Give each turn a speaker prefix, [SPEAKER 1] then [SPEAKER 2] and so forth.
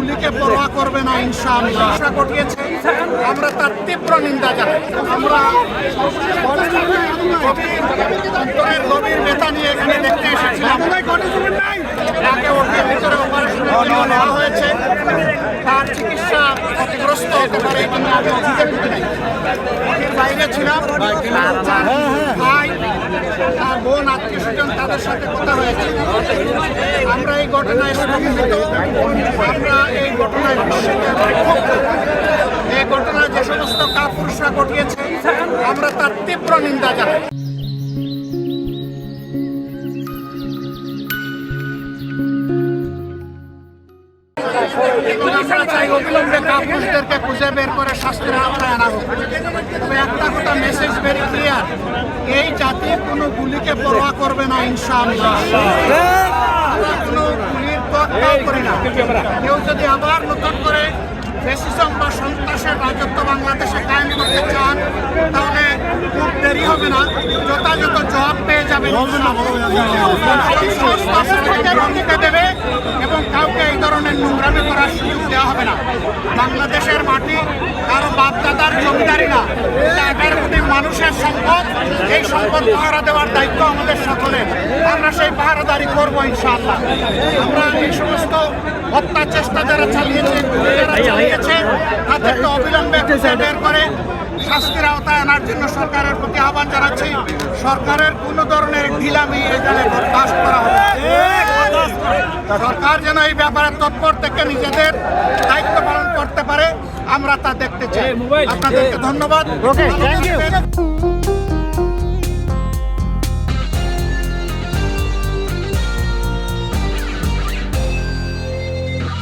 [SPEAKER 1] গুলিকে পরোয়া করবে না, ইনশাআল্লাহ। আশা ঘটিয়েছে আমরা তার তীব্র নিন্দা জানাই। আমরা অন্তরের ব্যথা নিয়ে এখানে দেখতে এসেছিলাম। তাকে ওটির ভিতরে নেওয়া হয়েছে। তার চিকিৎসা ক্ষতিগ্রস্ত হতে পারে আমি অভিযোগ বাইরে ছিলাম। তার ভাই তার বোন, আত্মীয় স্বজন তাদের সাথে কথা হয়েছে। আমরা এই ঘটনায় আমরা ঘটনায় ঘটনা যে সমস্ত কাপুরুষরা ঘটিয়েছে আমরা তার তীব্র নিন্দা জানাই। আমরা চাই অবিলম্বে কাপুরুষদেরকে খুঁজে বের করে শাস্তির আওতায় আনা হোক তবে একটা কথা মেসেজ ভেরি ক্লিয়ার এই জাতি কোনো গুলিকে পরোয়া করবে না ইনশাআল্লাহ কোনো গুলির তোয়াক্কাও করি না। ফেসিজম বা সন্ত্রাসের রাজত্ব বাংলাদেশে কায়েম করতে চান, তাহলে খুব দেরি হবে না। যথাযথ জবাব পেয়ে দিতে দেবে এবং কাউকে এই ধরনের নোংরামি করার সুযোগ দেওয়া হবে না। বাংলাদেশের মাটি কারও সম্পদ এই সম্পদ পাহারা দেওয়ার দায়িত্ব আমাদের সকলের। আমরা সেই পাহারাদারি করব ইনশাআল্লাহ। আমরা এই সমস্ত হত্যা চেষ্টা যারা চালিয়েছে যারা চালিয়েছে তাদেরকে অবিলম্বে খুঁজে বের করে শাস্তির আওতায় আনার জন্য সরকারের প্রতি আহ্বান জানাচ্ছি। সরকারের কোনো ধরনের ঢিলামি এখানে বরদাস্ত করা হবে সরকার যেন এই ব্যাপারে তৎপর থেকে নিজেদের দায়িত্ব পালন করতে পারে আমরা তা দেখতে চাই। আপনাদেরকে ধন্যবাদ।